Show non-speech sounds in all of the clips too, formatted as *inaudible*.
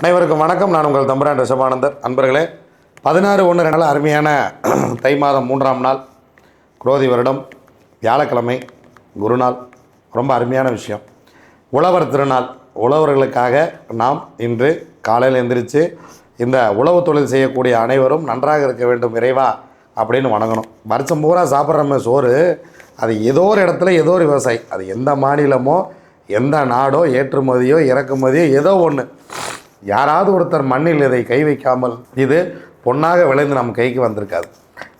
அனைவருக்கும் வணக்கம். நான் உங்கள் தம்புரான் ரிஷபானந்தர். அன்பர்களே பதினாறு ஒன்று ரெண்டு அருமையான *clears throat* தை மாதம் மூன்றாம் நாள் குரோதி வருடம் வியாழக்கிழமை குருநாள். ரொம்ப அருமையான விஷயம். உழவர் திருநாள். உழவர்களுக்காக நாம் இன்று காலையில் எந்திரிச்சு இந்த உழவு தொழில் செய்யக்கூடிய அனைவரும் நன்றாக இருக்க வேண்டும் இறைவா அப்படின்னு வணங்கணும். வருஷம் பூரா சாப்பிட்றோமே சோறு. அது ஏதோ ஒரு இடத்துல ஏதோ ஒரு விவசாயி. அது எந்த மாநிலமோ எந்த நாடோ ஏற்றுமதியோ இறக்குமதியோ ஏதோ ஒன்று யாராவது ஒருத்தர் மண்ணில் இதை கை வைக்காமல் இது பொன்னாக விளைந்து நம்ம கைக்கு வந்திருக்காது.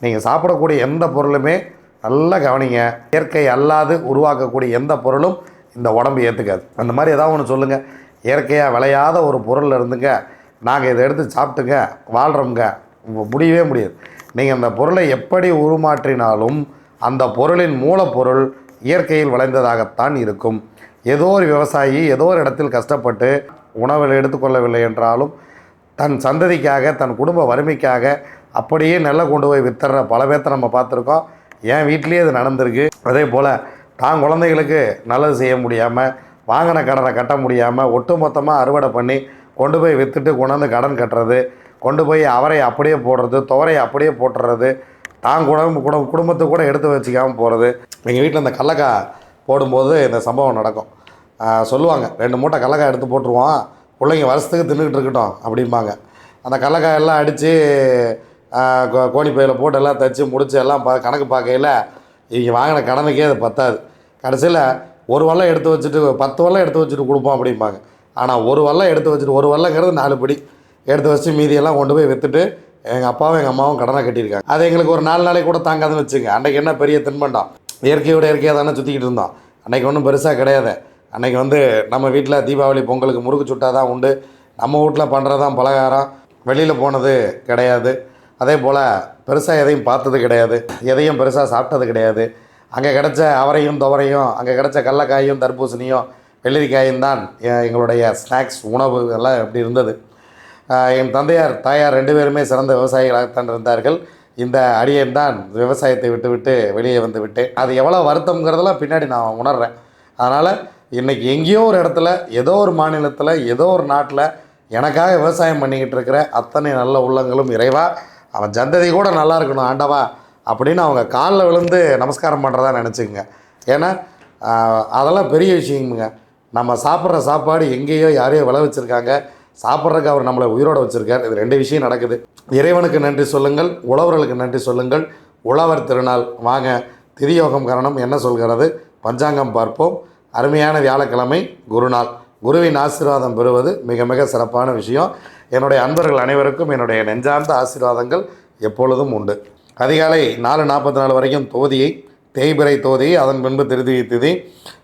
நீங்கள் சாப்பிடக்கூடிய எந்த பொருளுமே நல்லா கவனிங்க. இயற்கை அல்லாது உருவாக்கக்கூடிய எந்த பொருளும் இந்த உடம்பு ஏற்றுக்காது அந்த மாதிரி ஏதாவது ஒன்று சொல்லுங்கள் இயற்கையாக விளையாத ஒரு பொருள் இருந்துங்க. நாங்கள் இதை எடுத்து சாப்பிட்டுங்க வாழ்கிறோங்க முடியவே முடியாது. நீங்கள் அந்த பொருளை எப்படி உருமாற்றினாலும் அந்த பொருளின் மூலப்பொருள் இயற்கையில் விளைந்ததாகத்தான் இருக்கும். ஏதோ ஒரு விவசாயி ஏதோ ஒரு இடத்தில் கஷ்டப்பட்டு உணவில் எடுத்துக்கொள்ளவில்லை என்றாலும் தன் சந்ததிக்காக தன் குடும்ப வறுமைக்காக அப்படியே நெல்லை கொண்டு போய் வித்துற பல பேர்த்த நம்ம பார்த்துருக்கோம். என் வீட்லேயே இது நடந்திருக்கு. அதே போல் தான் குழந்தைகளுக்கு நல்லது செய்ய முடியாமல் வாங்கின கடனை கட்ட முடியாமல் ஒட்டுமொத்தமாக அறுவடை பண்ணி கொண்டு போய் விற்றுட்டு கொண்டாந்து கடன் கட்டுறது கொண்டு போய் அவரை அப்படியே போடுறது துவரை அப்படியே போட்டுறது தான் குடும்ப குடும்ப குடும்பத்தை கூட எடுத்து வச்சுக்காமல் போகிறது எங்கள் வீட்டில் இந்த கடலக்காய் போடும்போது இந்த சம்பவம் நடக்கும். சொல்லுவாங்க ரெண்டு மூட்டை கடலக்காய் எடுத்து போட்டுருவோம் பிள்ளைங்க வருஷத்துக்கு தின்னுக்கிட்டு இருக்கட்டும் அப்படிம்பாங்க. அந்த கடலக்காயெல்லாம் அடித்து கோணி பையில் போட்டு எல்லாம் தைச்சி முடித்து எல்லாம் பா கணக்கு பார்க்கையில் இங்கே வாங்கின கடனுக்கே அது பத்தாது. கடைசியில் ஒரு வல்லம் எடுத்து வச்சுட்டு பத்து வல்லம் எடுத்து வச்சுட்டு கொடுப்போம் அப்படிம்பாங்க. ஆனால் ஒரு வல்லம் எடுத்து வச்சுட்டு ஒரு வல்லங்கிறது நாலு படி. எடுத்து வச்சு மீதியெல்லாம் கொண்டு போய் விற்றுட்டு எங்கள் அப்பாவும் எங்கள் அம்மாவும் கடனை கட்டியிருக்காங்க. அது எங்களுக்கு ஒரு நாலு நாளைக்கு கூட தாங்காதுன்னு வச்சுங்க அன்றைக்கி என்ன பெரிய தின்பண்டம்? இயற்கையோட இயற்கையாக தானே சுற்றிக்கிட்டு இருந்தோம். அன்றைக்கி ஒன்றும் பெருசாக கிடையாது. அன்றைக்கி வந்து நம்ம வீட்டில் தீபாவளி பொங்கலுக்கு முறுக்கு சுட்டா தான் உண்டு. நம்ம வீட்டில் பண்ணுறது தான் பலகாரம். வெளியில் போனது கிடையாது. அதே போல் பெருசாக எதையும் பார்த்தது கிடையாது. எதையும் பெருசாக சாப்பிட்டது கிடையாது. அங்கே கிடச்ச அவரையும் துவரையும் அங்கே கிடைச்ச கடலக்காயும் தர்பூசணியும் வெள்ளரிக்காயும் தான் எங்களுடைய ஸ்நாக்ஸ் உணவு எல்லாம் இப்படி இருந்தது. என் தந்தையார் தாயார் ரெண்டு பேருமே சிறந்த விவசாயிகளாகத்தான் இருந்தார்கள். இந்த அடியன் தான் விவசாயத்தை விட்டு விட்டு வெளியே வந்து விட்டு அது எவ்வளோ வருத்தங்கிறதெல்லாம் பின்னாடி நான் உணர்கிறேன் அதனால் இன்றைக்கி எங்கேயோ ஒரு இடத்துல ஏதோ ஒரு மாநிலத்தில் ஏதோ ஒரு நாட்டில் எனக்காக விவசாயம் பண்ணிக்கிட்டு இருக்கிற அத்தனை நல்ல உள்ளங்களும் இறைவா அவன் ஜந்ததி கூட நல்லா இருக்கணும் ஆண்டவா அப்படின்னு அவங்க காலில் விழுந்து நமஸ்காரம் பண்ணுறதா நினச்சிக்கங்க. ஏன்னா அதெல்லாம் பெரிய விஷயமுங்க. நம்ம சாப்பிட்ற சாப்பாடு எங்கேயோ யாரையோ விளை வச்சுருக்காங்க. சாப்பிட்றதுக்கு அவர் நம்மளை உயிரோட வச்சுருக்கார். இது ரெண்டு விஷயம் நடக்குது. இறைவனுக்கு நன்றி சொல்லுங்கள் உழவர்களுக்கு நன்றி சொல்லுங்கள். உழவர் திருநாள். வாங்க திரியோகம் கரணம் என்ன சொல்கிறது? பஞ்சாங்கம் பார்ப்போம். அருமையான வியாழக்கிழமை குருநாள். குருவின் ஆசீர்வாதம் பெறுவது மிக மிக சிறப்பான விஷயம். என்னுடைய அன்பர்கள் அனைவருக்கும் என்னுடைய நெஞ்சார்ந்த ஆசீர்வாதங்கள் எப்பொழுதும் உண்டு. அதிகாலை நாலு நாற்பத்தி நாலு வரைக்கும் தோதியை தேய்பிறை தோதி அதன் பின்பு திருதி திதி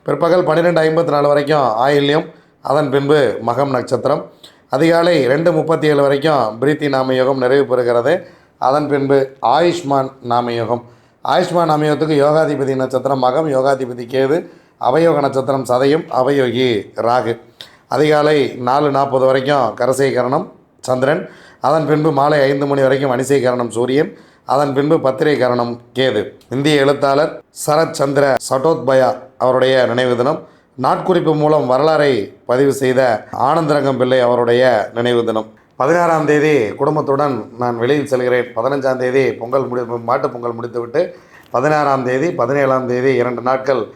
பிற்பகல் பன்னிரெண்டு ஐம்பத்தி நாலு வரைக்கும் ஆயில்யம் அதன் பின்பு மகம் நட்சத்திரம். அதிகாலை ரெண்டு முப்பத்தி ஏழு வரைக்கும் பிரீத்தி நாமயோகம் நிறைவு பெறுகிறது. அதன் பின்பு ஆயுஷ்மான் நாமயோகம். ஆயுஷ்மான் நாமயோகத்துக்கு யோகாதிபதி நட்சத்திரம் மகம் யோகாதிபதி கேது அவயோக நட்சத்திரம் சதயம் அவயோகி ராகு. அதிகாலை நாலு நாற்பது வரைக்கும் கரசைகரணம் சந்திரன். அதன் பின்பு மாலை ஐந்து மணி வரைக்கும் வணிசைகரணம் சூரியன். அதன் பின்பு பத்திரை கரணம் கேது. இந்திய எழுத்தாளர் சரத் சந்திர சட்டோத்பயா அவருடைய நினைவு தினம். நாட்குறிப்பு மூலம் வரலாறை பதிவு செய்த ஆனந்தரங்கம் பிள்ளை அவருடைய நினைவு தினம். பதினாறாம் தேதி குடும்பத்துடன் நான் வெளியில் செல்கிறேன். பதினஞ்சாம் தேதி பொங்கல் முடி மாட்டுப் பொங்கல் முடித்துவிட்டு பதினாறாம் தேதி பதினேழாம் தேதி இரண்டு நாட்கள்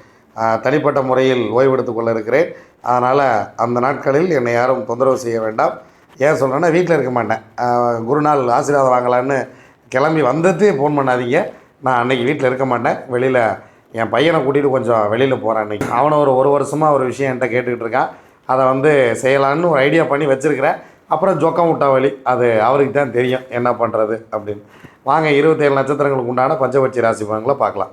தனிப்பட்ட முறையில் ஓய்வெடுத்துக் கொள்ள இருக்கிறேன் அதனால் அந்த நாட்களில் என்னை யாரும் தொந்தரவு செய்ய வேண்டாம். ஏன் சொல்கிறேன்னா வீட்டில் இருக்க மாட்டேன். குருநாள் ஆசீர்வாதம் வாங்கலான்னு கிளம்பி வந்துட்டு ஃபோன் பண்ணாதீங்க. நான் அன்னைக்கு வீட்டில் இருக்க மாட்டேன். வெளியில் என் பையனை கூட்டிகிட்டு கொஞ்சம் வெளியில் போகிறேன் அன்றைக்கி அவனை ஒரு ஒரு வருஷமாக ஒரு விஷயம் என்கிட்ட கேட்டுக்கிட்டு இருக்கான். அதை வந்து செய்யலான்னு ஒரு ஐடியா பண்ணி வச்சுருக்கிறேன். அப்புறம் ஜொக்கம் விட்டா வழி அது அவருக்கு தான் தெரியும். என்ன பண்ணுறது அப்படின்னு. வாங்க இருபத்தேழு நட்சத்திரங்களுக்கு உண்டான பஞ்சபட்சி ராசி பலன்களை பார்க்கலாம்.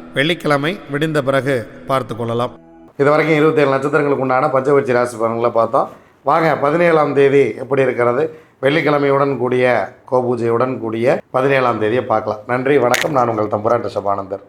வெள்ளிக்கிழமை விடிந்த பிறகு பார்த்து கொள்ளலாம். இது வரைக்கும் இருபத்தேழு நட்சத்திரங்களுக்கு உண்டான பஞ்சபட்சி ராசி பலன்களை பார்த்தோம். வாங்க பதினேழாம் தேதி எப்படி இருக்கிறது? வெள்ளிக்கிழமையுடன் கூடிய கோபூஜையுடன் கூடிய பதினேழாம் தேதியை பார்க்கலாம். நன்றி வணக்கம். நான் உங்கள் தம்புரான் ரிஷபானந்தர்.